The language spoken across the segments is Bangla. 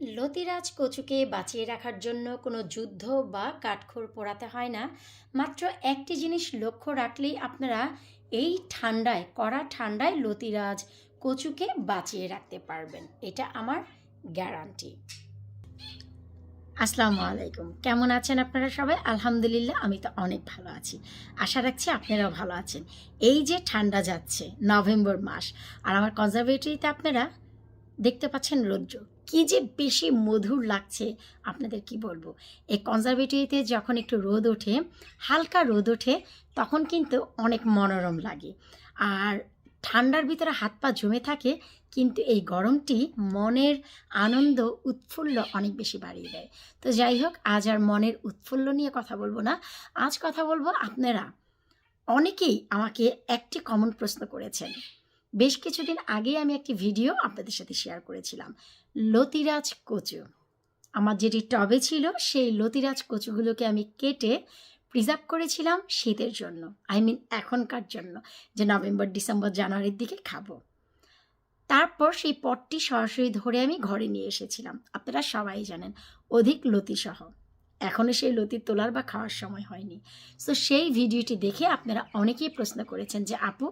লতিরাজ কচুকে বাঁচিয়ে রাখার জন্য কোনো যুদ্ধ বা কাঠখড় পোড়াতে হয় না। মাত্র একটি জিনিস লক্ষ্য রাখলেই আপনারা এই ঠান্ডায়, কড়া ঠান্ডায় লতিরাজ কচুকে বাঁচিয়ে রাখতে পারবেন। এটা আমার গ্যারান্টি। আসসালামু আলাইকুম। কেমন আছেন আপনারা সবাই? আলহামদুলিল্লাহ, আমি তো অনেক ভালো আছি। আশা রাখছি আপনারাও ভালো আছেন। এই যে ঠান্ডা যাচ্ছে, নভেম্বর মাস, আর আমার কনজারভেটরিতে আপনারা দেখতে পাচ্ছেন রৌদ্র। কি যে বেশি মধুর লাগছে আপনাদের কি বলব? এই কনজারভেটরিতে যখন একটু রোদ ওঠে, হালকা রোদ ওঠে, তখন কিন্তু অনেক মনোরম লাগে। আর ঠান্ডার ভিতরে হাত পা জমে থাকে, কিন্তু এই গরমটি মনের আনন্দ, উৎফুল্ল অনেক বেশি বাড়িয়ে দেয়। তো যাই হোক, আজ আর মনের উৎফুল্ল নিয়ে কথা বলব না। আজ কথা বলব আপনারা। অনেকেই আমাকে একটি কমন প্রশ্ন করেছেন। বেশ কিছুদিন আগে আমি একটি ভিডিও আপনাদের সাথে শেয়ার করেছিলাম। লতিরাজ কচু। আমার যেটি টবে ছিল, সেই লতিরাজ কচুগুলোকে আমি কেটে প্রিজার্ভ করেছিলাম শীতের জন্য। আই মিন এখনকার জন্য। যে নভেম্বর ডিসেম্বর জানুয়ারির দিকে খাব। তারপর সেই পটটি সরাসরি ধরে আমি ঘরে নিয়ে এসেছিলাম। আপনারা সবাই জানেন, অধিক লতিসহ। এখনও সেই লতি তোলার বা খাওয়ার সময় হয়নি। সো সেই ভিডিওটি দেখে আপনারা অনেকেই প্রশ্ন করেছেন যে, আপু,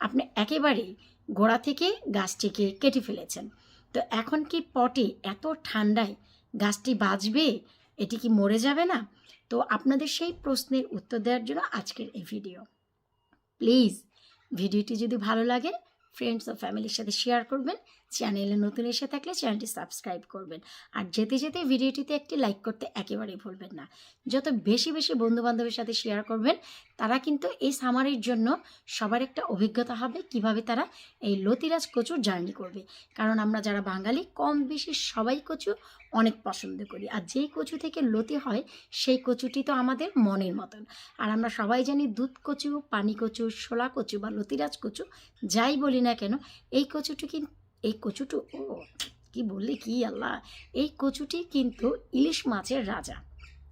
আপনি একেবারেই গোড়া থেকে গাছটিকে কেটে ফেলেছেন। তো এখন কি পটে এত ঠান্ডায় গাছটি বাঁচবে? এটি কি মরে যাবে না? তো আপনাদের সেই প্রশ্নের উত্তর দেওয়ার জন্য আজকের এই ভিডিও। প্লিজ ভিডিওটি যদি ভালো লাগে ফ্রেন্ডস ও ফ্যামিলির সাথে শেয়ার করবেন। চ্যানেলে নতুন এসে থাকলে চ্যানেলটি সাবস্ক্রাইব করবেন। আর যেতে যেতে ভিডিওটিতে একটি লাইক করতে একেবারেই ভুলবেন না। যত বেশি বেশি বন্ধু বান্ধবের সাথে শেয়ার করবেন, তারা কিন্তু এই সামারির জন্য সবার একটা অভিজ্ঞতা হবে কীভাবে তারা এই লতিরাজ কচুর জার্নি করবে। কারণ আমরা যারা বাঙালি, কম বেশি সবাই কচু অনেক পছন্দ করি। আর যেই কচু থেকে লতি হয়, সেই কচুটি তো আমাদের মনের মতন। আর আমরা সবাই জানি দুধ কচু, পানি কচু শোলা কচু বা লতিরাজ কচু, যাই বলি না কেন, এই কচুটি কিন্তু এই কচুটু, ও, কি বললি, কি আল্লাহ। এই কচুটি কিন্তু ইলিশ মাছের রাজা।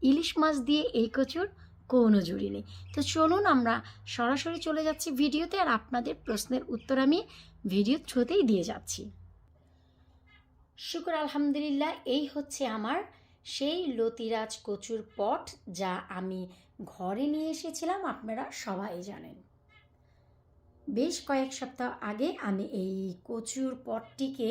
ইলিশ মাছ দিয়ে এই কচুর কোনো জুড়ি নেই। তো চলুন আমরা সরাসরি চলে যাচ্ছি ভিডিওতে আর আপনাদের প্রশ্নের উত্তর আমি ভিডিও থ্রুতেই দিয়ে যাচ্ছি। শুক্র আলহামদুলিল্লাহ, এই হচ্ছে আমার সেই লতিরাজ কচুর পট যা আমি ঘরে নিয়ে এসেছিলাম, আপনারা সবাই জানেন। বেশ কয়েক সপ্তাহ আগে আমি এই কচুর পটটিকে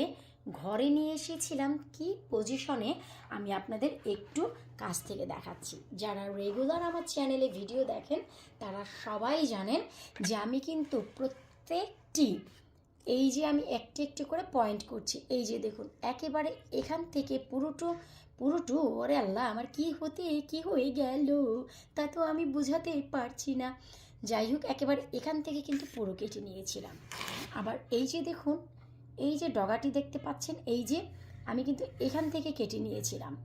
ঘরে নিয়ে এসেছিলাম। কি পজিশনে আমি আপনাদের একটু কাছ থেকে দেখাচ্ছি। যারা রেগুলার আমার চ্যানেলে ভিডিও দেখেন, তারা সবাই জানেন যে আমি কিন্তু প্রত্যেকটি, এই যে আমি একটি একটি করে পয়েন্ট করছি। এই যে দেখুন, একেবারে এখান থেকে পুরোটো, পুরোটু, ওরে আল্লাহ, আমার কি হতে, কি হয়ে গেল? তা তো আমি বুঝাতে পারছি না। যাই হোক, একেবারে এখান থেকে কিন্তু পুরো কেটে নিয়েছিলাম। আবার এই যে দেখুন, এই যে ডগাটি দেখতে পাচ্ছেন, এই যে আমি কিন্তু এখান থেকে কেটে নিয়েছিলাম।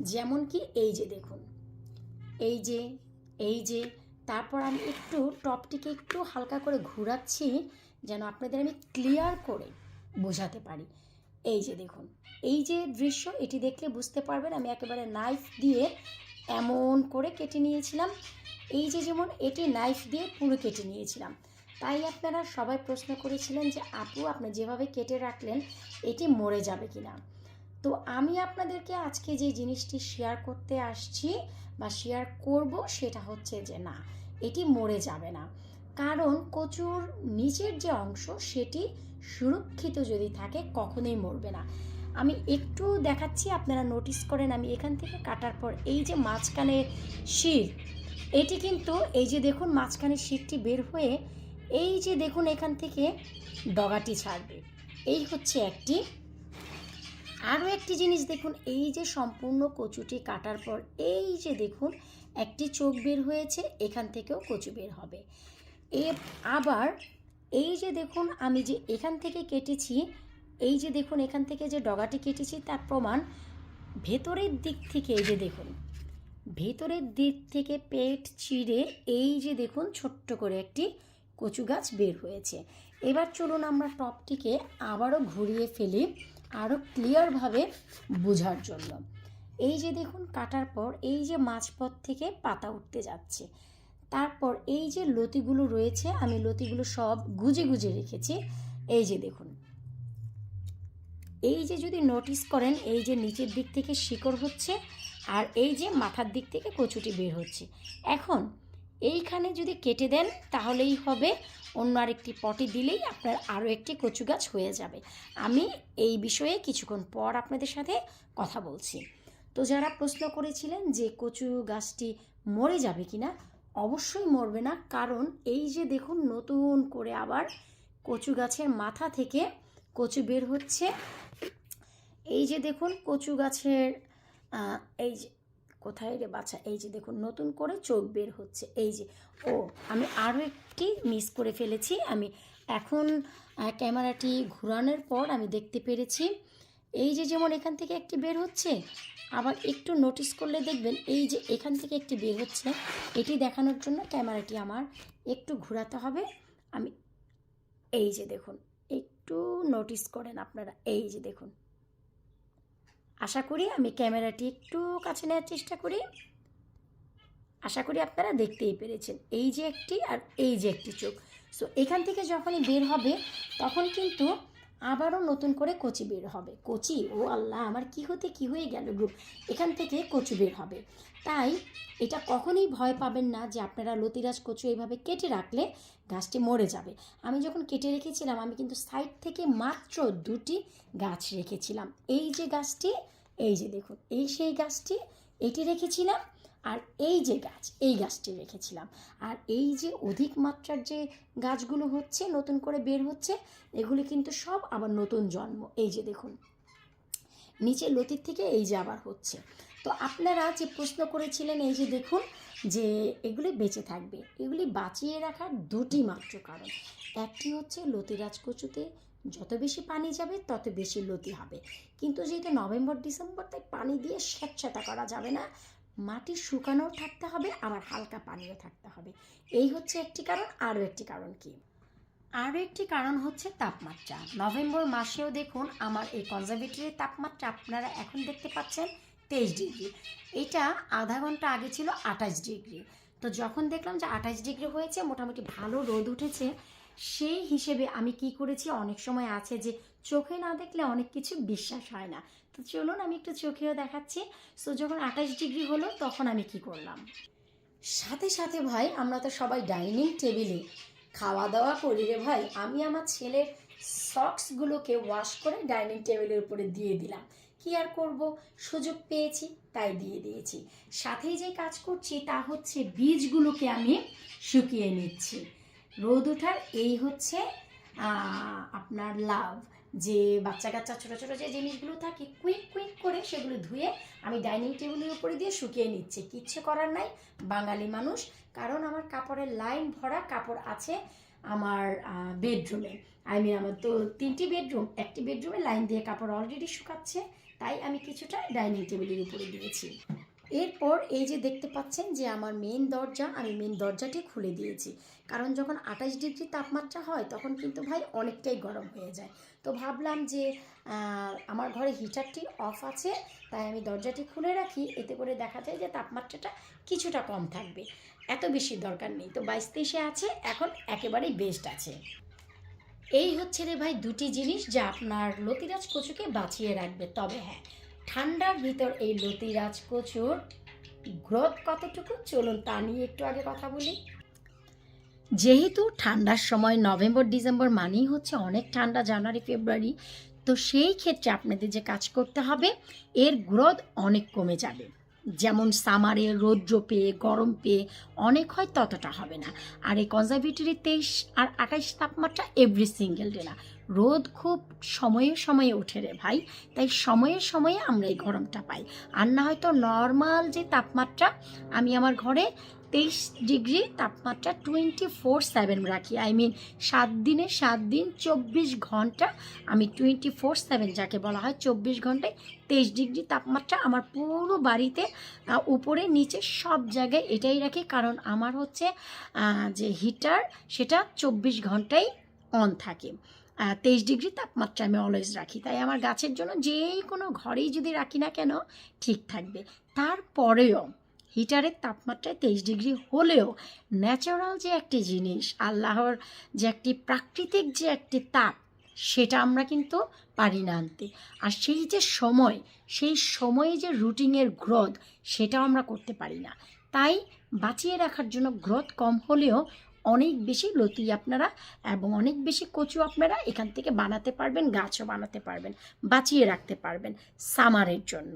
যেমন কি এই যে দেখুন, এই যে এই যে, তারপর আমি একটু টপটিকে একটু হালকা করে ঘোরাচ্ছি, যেন আপনাদের আমি ক্লিয়ার করে বোঝাতে পারি। এই যে দেখুন, এই যে দৃশ্য, এটি দেখলে বুঝতে পারবেন আমি একেবারে নাইফ দিয়ে এমন করে কেটে নিয়েছিলাম। এই যে যেমন এটি নাইফ দিয়ে পুরো কেটে নিয়েছিলাম। তাই আপনারা সবাই প্রশ্ন করেছিলেন যে, আপু, আপনি যেভাবে কেটে রাখলেন, এটি মরে যাবে কিনা তো আমি আপনাদেরকে আজকে যে জিনিসটি শেয়ার করতে আসছি বা শেয়ার করব, সেটা হচ্ছে যে, না, এটি মরে যাবে না। কারণ কচুর নিচের যে অংশ, সেটি সুরক্ষিত যদি থাকে, কখনোই মরবে না। আমি একটু দেখাচ্ছি, আপনারা নোটিস করেন আমি এখান থেকে কাটার পর। এই যে মাঝখানে শির, এটি কিন্তু এই যে দেখুন মাঝখানে শিরটি বের হয়ে এই যে দেখুন এখান থেকে ডগাটি ছাড়বে। এই হচ্ছে একটি। আরও একটি জিনিস দেখুন, এই যে সম্পূর্ণ কচুটি কাটার পর এই যে দেখুন একটি চোখ বের হয়েছে, এখান থেকেও কচু বের হবে। এ আবার এই যে দেখুন আমি যে এখান থেকে কেটেছি এই যে দেখুন, এখান থেকে যে ডগাটি কেটেছি, তার প্রমাণ ভেতরের দিক থেকে এই যে দেখুন, ভেতরের দিক থেকে পেট চিড়ে এই যে দেখুন, ছোট্ট করে একটি কচু গাছ বের হয়েছে। এবার চলুন আমরা টপটিকে আবারও ঘুরিয়ে ফেলি, আরও ক্লিয়ারভাবে বোঝার জন্য। এই যে দেখুন, কাটার পর এই যে মাঝপথ থেকে পাতা উঠতে যাচ্ছে। তারপর এই যে লতিগুলো রয়েছে, আমি লতিগুলো সব গুজে গুজে রেখেছি। এই যে দেখুন এই যে যদি নোটিস করেন, এই যে নিচের দিক থেকে শিকড় হচ্ছে আর এই যে মাথার দিক থেকে কচুটি বের হচ্ছে। এখন এইখানে যদি কেটে দেন, তাহলেই হবে অন্য আরেকটি পটে দিলেই আপনার আরও একটি কচু গাছ হয়ে যাবে। আমি এই বিষয়ে কিছুক্ষণ পর আপনাদের সাথে কথা বলছি। তো যারা প্রশ্ন করেছিলেন যে কচু গাছটি মরে যাবে কি না অবশ্যই মরবে না। কারণ এই যে দেখুন, নতুন করে আবার কচু গাছের মাথা থেকে কচু বের হচ্ছে। এই যে দেখুন কচু গাছের এই যে, কোথায় রে বাচ্চা এই যে দেখুন, নতুন করে চোখ বের হচ্ছে। এই যে, ও, আমি আরও একটি মিস করে ফেলেছি। আমি এখন ক্যামেরাটি ঘোরানোর পর আমি দেখতে পেরেছি। এই যে যেমন এখান থেকে একটি বের হচ্ছে, আবার একটু নোটিস করলে দেখবেন এই যে এখান থেকে একটি বের হচ্ছে, এটি দেখানোর জন্য ক্যামেরাটি আমার একটু ঘোরাতে হবে। আমি, এই যে দেখুন, একটু নোটিস করেন আপনারা। এই যে দেখুন। আশা করি আমি ক্যামেরাটি একটু কাছে নেওয়ার চেষ্টা করি। আশা করি আপনারা দেখতেই পেরেছেন। এই যে একটি আর এই যে একটি চোখ। সো এখান থেকে যখনই বের হবে, তখন কিন্তু আবারও নতুন করে কচি বের হবে। কচি? ও আল্লাহ, আমার কি হতে, কি হয়ে গেল গ্রুপ এখান থেকে কচু বের হবে। তাই এটা কখনোই ভয় পাবেন না যে আপনারা লতিরাজ কচু এইভাবে কেটে রাখলে গাছটি মরে যাবে। আমি যখন কেটে রেখেছিলাম, আমি কিন্তু সাইড থেকে মাত্র দুটি গাছ রেখেছিলাম। এই যে গাছটি, এই যে দেখুন, এই সেই গাছটি, এটি রেখেছিলাম আর এই যে গাছ, এই গাছটি রেখেছিলাম। আর এই যে অধিক মাত্রার যে গাছগুলো হচ্ছে, নতুন করে বের হচ্ছে, এগুলি কিন্তু সব আবার নতুন জন্ম। এই যে দেখুন, নিচে লতির থেকে এই যে আবার হচ্ছে। তো আপনারা যে প্রশ্ন করেছিলেন, এই যে দেখুন, যে এগুলি বেঁচে থাকবে, এগুলি বাঁচিয়ে রাখার দুটি মাত্র কারণ। একটি হচ্ছে লতিরাজ কচুতে যত বেশি পানি যাবে, তত বেশি লতি হবে। কিন্তু যেহেতু নভেম্বর, ডিসেম্বর, তাই পানি দিয়ে স্বেচ্ছাতা করা যাবে না। মাটি শুকানোও থাকতে হবে, আবার হালকা পানিও থাকতে হবে। এই হচ্ছে একটি কারণ, আরও একটি কারণ কি? আরও একটি কারণ হচ্ছে তাপমাত্রা। নভেম্বর মাসেও দেখুন আমার এই কনজারভেটরির তাপমাত্রা আপনারা এখন দেখতে পাচ্ছেন তেইশ ডিগ্রি। এটা আধা ঘণ্টা আগে ছিল আঠাশ ডিগ্রি। তো যখন দেখলাম যে আঠাশ ডিগ্রি হয়েছে, মোটামুটি ভালো রোদ উঠেছে, সেই হিসেবে আমি কি করেছি, অনেক সময় আছে যে চোখে না দেখলে অনেক কিছু বিশ্বাস হয় না। তো চলুন আমি একটু চোখেও দেখাচ্ছি। সো যখন আঠাশ ডিগ্রি হলো, তখন আমি কি করলাম? সাথে সাথে ভাই, আমরা তো সবাই ডাইনিং টেবিলে খাওয়া দাওয়া করি রে ভাই, আমি আমার ছেলের সক্সগুলোকে ওয়াশ করে ডাইনিং টেবিলের উপরে দিয়ে দিলাম। কি আর করব? সুযোগ পেয়েছি, তাই দিয়ে দিয়েছি। সাথেই যে কাজ করছি, তা হচ্ছে বীজগুলোকে আমি শুকিয়ে নিচ্ছি। রোদ ওঠার এই হচ্ছে আপনার লাভ যে বাচ্চা কাচ্চা, ছোটো ছোটো যে জিনিসগুলো থাকে, কুইক কুইক করে সেগুলো ধুয়ে আমি ডাইনিং টেবিলের উপরে দিয়ে শুকিয়ে নিচ্ছি। কিচ্ছু করার নাই, বাঙালি মানুষ। কারণ আমার কাপড়ের লাইন ভরা কাপড় আছে আমার বেডরুমে। আই মিন আমার তো তিনটি বেডরুম, একটি বেডরুমে লাইন দিয়ে কাপড় অলরেডি শুকাচ্ছে, তাই আমি কিছুটা ডাইনিং টেবিলের উপরে দিয়েছি। এরপর এই যে দেখতে পাচ্ছেন যে আমার মেন দরজা, আমি মেন দরজাটি খুলে দিয়েছি। কারণ যখন আঠাশ ডিগ্রি তাপমাত্রা হয়, তখন কিন্তু ভাই অনেকটাই গরম হয়ে যায়। তো ভাবলাম যে আমার ঘরে হিটারটি অফ আছে, তাই আমি দরজাটি খুলে রাখি। এতে করে দেখা যায় যে তাপমাত্রাটা কিছুটা কম থাকবে। এত বেশি দরকার নেই। তো বাইশ তেইশে আছে, এখন একেবারেই বেস্ট আছে। এই হচ্ছে রে ভাই দুটি জিনিস যা আপনার লতিরাজ কচুকে বাঁচিয়ে রাখবে। তবে হ্যাঁ ঠান্ডার ভিতর এই লতিরাজ কচুর গ্রোথ কতটুকু? চলুন তা নিয়ে একটু আগে কথা বলি। যেহেতু ঠান্ডার সময় নভেম্বর, ডিসেম্বর মানেই হচ্ছে অনেক ঠান্ডা, জানুয়ারি, ফেব্রুয়ারি, তো সেই ক্ষেত্রে আপনাদের যে কাজ করতে হবে, এর গ্রোথ অনেক কমে যাবে। যেমন সামারে রৌদ্র পেয়ে, গরম পেয়ে অনেক হয়, ততটা হবে না। আর এই কনজারভেটরি তেইশ আর আঠাইশ তাপমাত্রা এভরি সিঙ্গেল ডে না। রোদ খুব সময়ে সময়ে ওঠে রে ভাই। তাই সময়ে সময়ে আমরা এই গরমটা পাই। আর না হয়তো নর্মাল যে তাপমাত্রা, আমি আমার ঘরে তেইশ ডিগ্রি তাপমাত্রা টোয়েন্টি ফোর সেভেন রাখি। আই মিন সাত দিনে সাত দিন চব্বিশ ঘণ্টা আমি টোয়েন্টি ফোর সেভেন যাকে বলা হয়, চব্বিশ ঘন্টায় তেইশ ডিগ্রি তাপমাত্রা আমার পুরো বাড়িতে উপরে, নিচে সব জায়গায় এটাই রাখি। কারণ আমার হচ্ছে যে হিটার সেটা চব্বিশ ঘন্টাই অন থাকে। তেইশ ডিগ্রি তাপমাত্রা আমি অলওয়েজ রাখি। তাই আমার গাছের জন্য যেই কোনো ঘরেই যদি রাখি না কেন, ঠিক থাকবে। তারপরেও হিটারের তাপমাত্রায় তেইশ ডিগ্রি হলেও ন্যাচারাল যে একটি জিনিস, আল্লাহর যে একটি প্রাকৃতিক যে একটি তাপ, সেটা আমরা কিন্তু পারি না আনতে। আর সেই যে সময়, সেই সময়ে যে রুটিনের গ্রোথ সেটাও আমরা করতে পারি না। তাই বাঁচিয়ে রাখার জন্য গ্রোথ কম হলেও অনেক বেশি লতি আপনারা এবং অনেক বেশি কচু আপনারা এখান থেকে বানাতে পারবেন, গাছও বানাতে পারবেন, বাঁচিয়ে রাখতে পারবেন সামারের জন্য।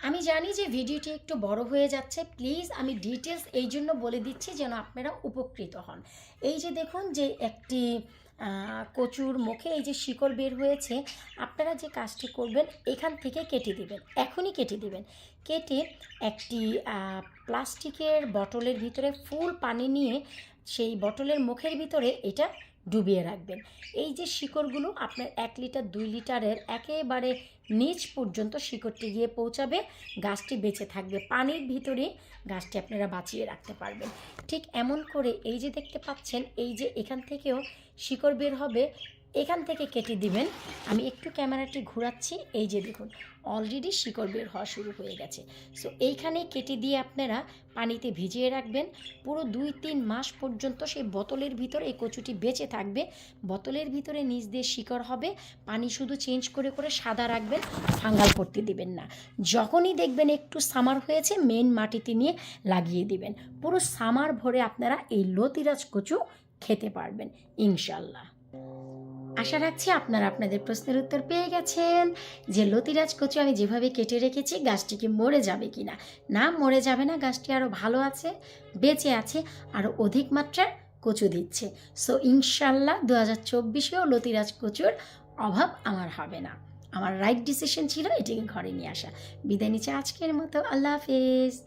আমি জানি যে ভিডিওটি একটু বড় হয়ে যাচ্ছে, প্লিজ আমি ডিটেলস এই জন্য বলে দিচ্ছি যেন আপনারা উপকৃত হন। এই যে দেখুন যে একটি কচুর মুখে এই যে শিকড় বের হয়েছে, আপনারা যে কাজটি করবেন এখান থেকে কেটে দিবেন, এখনই কেটে দিবেন। কেটে একটি প্লাস্টিকের বটলের ভিতরে ফুল পানি নিয়ে সেই বটলের মুখের ভিতরে এটা ডুবিয়ে রাখবেন। এই যে শিকড়গুলো আপনার এক লিটার, দুই লিটারের একেবারে নিচ পর্যন্ত শিকড়টি গিয়ে পৌঁছাবে, গাছটি বেঁচে থাকবে। পানির ভিতরে গাছটি আপনারা বাঁচিয়ে রাখতে পারবেন। ঠিক এমন করে এই যে দেখতে পাচ্ছেন, এই যে এখান থেকেও শিকড় বের হবে, এখান থেকে কেটে দিবেন। আমি একটু ক্যামেরাটি ঘোরাচ্ছি, এই যে দেখুন অলরেডি শিকড় বের হওয়া শুরু হয়ে গেছে। সো এইখানে কেটে দিয়ে আপনারা পানিতে ভিজিয়ে রাখবেন। পুরো দুই তিন মাস পর্যন্ত সেই বোতলের ভিতর এই কচুটি বেঁচে থাকবে। বোতলের ভিতরে নিচ দিয়ে শিকড় হবে। পানি শুধু চেঞ্জ করে করে সাদা রাখবেন, ফাঙ্গাল করতে দিবেন না। যখনই দেখবেন একটু সামার হয়েছে মেন মাটিতে নিয়ে লাগিয়ে দিবেন। পুরো সামার ভরে আপনারা এই লতিরাজ কচু খেতে পারবেন ইনশাল্লাহ আশা রাখছি আপনারা আপনাদের প্রশ্নের উত্তর পেয়ে গেছেন। যে লতিরাজ কচু আমি যেভাবে কেটে রেখেছি, গাছটি কি মরে যাবে কি না না মরে যাবে না, গাছটি আরও ভালো আছে, বেঁচে আছে আরও অধিক মাত্রার কচু দিচ্ছে। সো ইনশাল্লাহ দু হাজার চব্বিশেও লতিরাজ কচুর অভাব আমার হবে না। আমার রাইট ডিসিশন ছিল এটিকে ঘরে নিয়ে আসা। বিদায় নিচ্ছে আজকের মতো। আল্লাহ হাফেজ।